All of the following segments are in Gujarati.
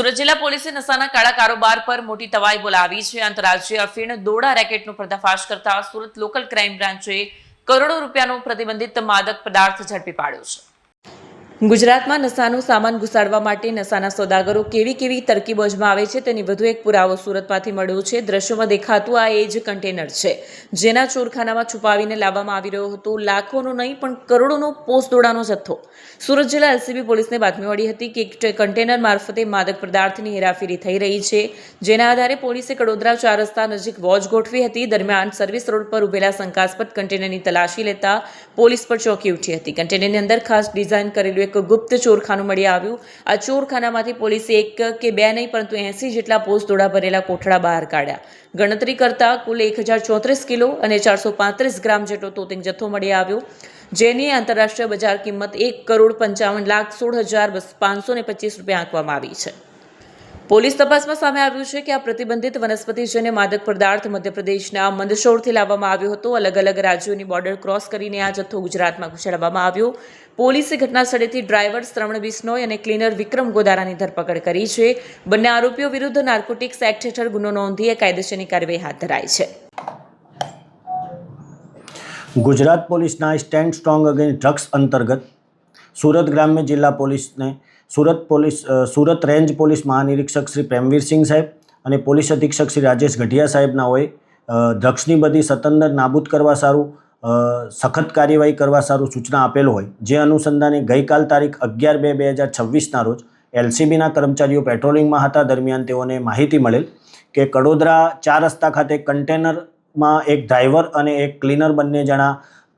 સુરત જિલ્લા પોલીસે નશાના કાળા કારોબાર પર મોટી તવાઈ બોલાવી છે. આંતરરાજ્ય અફીણ દોડા રેકેટનો પર્દાફાશ કરતા સુરત લોકલ ક્રાઇમ બ્રાન્ચે કરોડો રૂપિયાનો પ્રતિબંધિત માદક પદાર્થ ઝડપી પાડ્યો છે. ગુજરાતમાં નશાનો સામાન ઘુસાડવા માટે નશાના સોદાગરો કેવી કેવી તરકીબો અજમાવે છે તેની વધુ એક પુરાવો સુરતમાંથી મળ્યો છે. દ્રશ્યોમાં દેખાતું આ એ જ કન્ટેનર છે, જેના ચોરખાનામાં છુપાવીને લાવવામાં આવી રહ્યો હતો. લાખોનો નહીં, પણ કરોડોનો પોસ્ટ દોડાનો જથ્થો. સુરત જિલ્લા એલસીબી પોલીસને બાતમી મળી હતી કે કન્ટેનર મારફતે માદક પદાર્થની હેરાફેરી થઈ રહી છે, જેના આધારે પોલીસે કડોદરા ચાર રસ્તા નજીક વોચ ગોઠવી હતી. દરમિયાન સર્વિસ રોડ પર ઉભેલા શંકાસ્પદ કન્ટેનરની તલાશી લેતા પોલીસ પર ચોંકી ઉઠી હતી. કન્ટેનરની અંદર ખાસ ડિઝાઇન કરેલું એક ગુપ્ત ચોરખાનું મળી આવ્યું. આ ચોરખાનામાંથી પોલીસે એક કે બે નહીં, પરંતુ એંસી જેટલા પોસ્ટ દોડા ભરેલા કોઠડા બહાર કાઢ્યા. ગણતરી કરતા કુલ એક હજાર ચોત્રીસ કિલો અને ચારસો પાંત્રીસ ગ્રામ જેટલો તોતિંગ જથ્થો મળી આવ્યો. જેની આંતરરાષ્ટ્રીય બજાર કિંમત એક કરોડ પંચાવન લાખ સોળ હજાર પાંચસો ને પચીસ રૂપિયા આંકવામાં આવી છે. પોલીસ તપાસમાં સામે આવ્યું છે કે આ પ્રતિબંધિત વનસ્પતિજન્ય માદક પદાર્થ મધ્યપ્રદેશના મંદસૌરથી લાવવામાં આવ્યો હતો. અલગ અલગ રાજ્યોની બોર્ડર ક્રોસ કરીને આ જથ્થો ગુજરાતમાં ઘુસાડવામાં આવ્યો. પોલીસે ઘટના સ્થળેથી ડ્રાઈવર શ્રવણ બિશ્નોય અને ક્લીનર વિક્રમ ગોદારાની ધરપકડ કરી છે. બંને આરોપીઓ વિરુદ્ધ નાર્કોટિક્સ એક્ટ હેઠળ ગુનો નોંધી કાયદેસરની કાર્યવાહી હાથ ધરાઈ છે. ગુજરાત પોલીસના સ્ટેન્ડ સ્ટ્રોંગ અગેન્સ્ટ ડ્રગ્સ અંતર્ગત સુરત ગ્રામ્ય જિલ્લા પોલીસને Surat police Surat range police મહાનિરીક્ષક Shri Premvirsinh સાહેબ અને પોલીસ અધિક્ષક શ્રી રાજેશ ગઢિયા સાહેબના હોય ડ્રગ્સની બધી સતંદર નાબૂદ કરવા સારું સખત કાર્યવાહી કરવા સારું સૂચના આપેલ હોય, જે અનુસંધાને ગઈકાલ તારીખ અગિયાર બે બે હજાર છવ્વીસના રોજ એલસીબીના કર્મચારીઓ પેટ્રોલિંગમાં હતા. દરમિયાન તેઓને માહિતી મળેલ કે કડોદરા ચાર રસ્તા ખાતે કન્ટેનરમાં એક ડ્રાઈવર અને એક ક્લીનર બંને જણા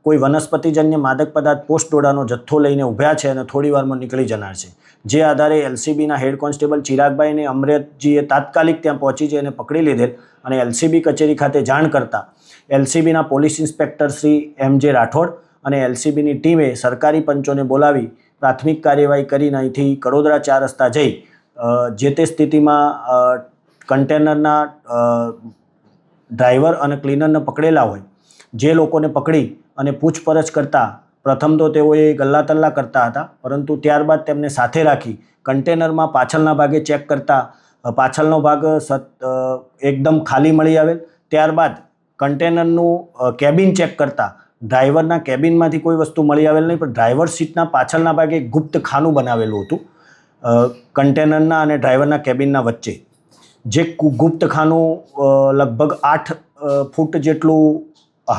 કોઈ વનસ્પતિજન્ય માદક પદાર્થ પોસ્ટ ડોડાનો જથ્થો લઈને ઊભ્યા છે અને થોડી વારમાં નીકળી જનાર છે. જે આધારે એલસીબીના હેડ કોન્સ્ટેબલ ચિરાગભાઈ અને અમરેતજીએ તાત્કાલિક ત્યાં પહોંચી જઈને પકડી લીધેલ અને એલસીબી કચેરી ખાતે જાણ કરતા એલસીબીના police inspector Shri M J Rathod અને એલસીબીની ટીમે સરકારી પંચોને બોલાવી પ્રાથમિક કાર્યવાહી કરીને અહીંથી કડોદરા ચાર રસ્તા જઈ જે તે સ્થિતિમાં કન્ટેનરના ડ્રાઈવર અને ક્લીનરને પકડેલા હોય. જે લોકોને પકડી અને પૂછપરછ કરતા, પ્રથમ તો તેઓએ ગલ્લા તલ્લા કરતા હતા, પરંતુ ત્યારબાદ તેમને સાથે રાખી કન્ટેનરમાં પાછળના ભાગે ચેક કરતા પાછળનો ભાગ સત એકદમ ખાલી મળી આવેલ. ત્યારબાદ કન્ટેનરનું કેબિન ચેક કરતા, ડ્રાઈવરના કેબિનમાંથી કોઈ વસ્તુ મળી આવેલ નહીં, પણ ડ્રાઈવર સીટના પાછળના ભાગે ગુપ્ત ખાનું બનાવેલું હતું કન્ટેનરના અને ડ્રાઈવરના કેબિનના વચ્ચે. જે ગુપ્ત ખાનું લગભગ આઠ ફૂટ જેટલું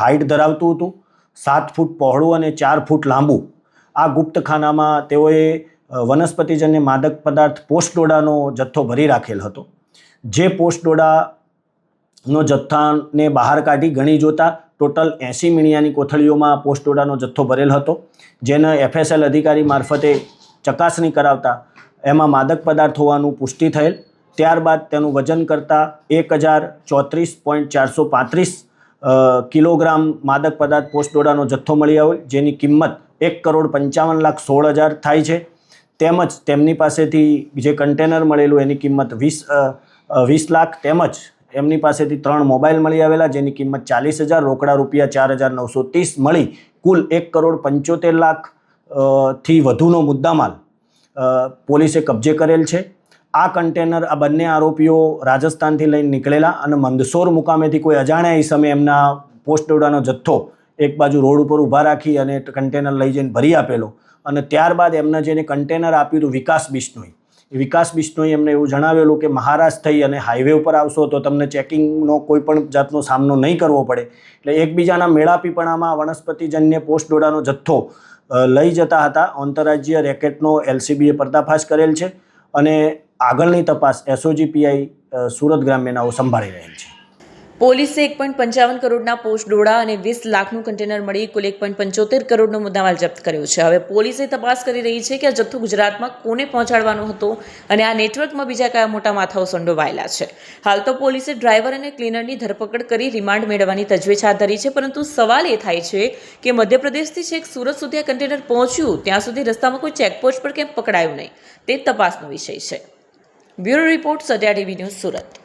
હાઇટ ધરાવતું હતું. સાત ફૂટ પહોળું અને ચાર ફૂટ લાંબુ. આ ગુપ્તખાનામાં તેઓએ વનસ્પતિજન્ય માદક પદાર્થ પોસ્ટ ડોડાનો જથ્થો ભરી રાખેલ હતો. જે પોસ્ટ ડોડાનો જથ્થાને બહાર કાઢી ગણી જોતા ટોટલ એંસી મીણિયાની કોથળીઓમાં પોસ્ટ ડોડાનો જથ્થો ભરેલ હતો, જેને એફએસએલ અધિકારી મારફતે ચકાસણી કરાવતા એમાં માદક પદાર્થ હોવાનું પુષ્ટિ થયેલ. ત્યારબાદ તેનું વજન કરતાં એક હજાર ચોત્રીસ પોઈન્ટ ચારસો પાંત્રીસ કિલોગ્રામ માદક પદાર્થ પોસ્ટ ડોડાનો જથ્થો મળી આવ્યો જેની કિંમત એક કરોડ પંચાવન લાખ સોળ હજાર થાય છે. તેમજ તેમની પાસેથી જે કન્ટેનર મળેલું, એની કિંમત વીસ વીસ લાખ. તેમજ એમની પાસેથી ત્રણ મોબાઈલ મળી આવેલા, જેની કિંમત ચાલીસ હજાર, રોકડા રૂપિયા ચાર હજાર નવસો ત્રીસ મળી. કુલ એક કરોડ પંચોતેર લાખથી વધુનો મુદ્દામાલ પોલીસે કબજે કરેલ છે. આ કન્ટેનર, આ બંને આરોપીઓ રાજસ્થાનથી લઈને નીકળેલા અને મંદસોર મુકામેથી કોઈ અજાણ્યા સમયે એમના પોસ્ટ ડોડાનો જથ્થો એક બાજુ રોડ ઉપર ઊભા રાખી અને કન્ટેનર લઈ જઈને ભરી આપેલો અને ત્યારબાદ એમને જેને કન્ટેનર આપ્યું હતું વિકાસ બિશ્નોઈ. વિકાસ બિશ્નોઈ એમને એવું જણાવેલું કે મહારાષ્ટ્ર થઈ અને હાઈવે ઉપર આવશો તો તમને ચેકિંગનો કોઈ પણ જાતનો સામનો નહીં કરવો પડે. એટલે એકબીજાના મેળાપીપણામાં વનસ્પતિજન્ય પોસ્ટ ડોડાનો જથ્થો લઈ જતા હતા. આંતરરાજ્ય રેકેટનો એલસીબીએ પર્દાફાશ કરેલ છે અને આગળની તપાસ એસઓજી પીઆઈ સુરત ગ્રામ્યનાઓ સંભાળી રહેલ છે. પોલીસે એક પોઈન્ટ પંચાવન કરોડના પોસ્ટ ડોળા અને વીસ લાખનું કન્ટેનર મળી કુલ એક પોઈન્ટ પંચોતેર કરોડનો મુદ્દામાલ જપ્ત કર્યો છે. હવે પોલીસે તપાસ કરી રહી છે કે આ જથ્થો ગુજરાતમાં કોને પહોંચાડવાનો હતો અને આ નેટવર્કમાં બીજા કયા મોટા માથાઓ સંડોવાયેલા છે. હાલ તો પોલીસે ડ્રાઈવર અને ક્લીનરની ધરપકડ કરી રિમાન્ડ મેળવવાની તજવીજ હાથ ધરી છે, પરંતુ સવાલ એ થાય છે કે મધ્યપ્રદેશથી છેક સુરત સુધી આ કન્ટેનર પહોંચ્યું, ત્યાં સુધી રસ્તામાં કોઈ ચેકપોસ્ટ પર કેમ પકડાયું નહીં? તે તપાસનો વિષય છે. Bureau report Satya TV news Surat.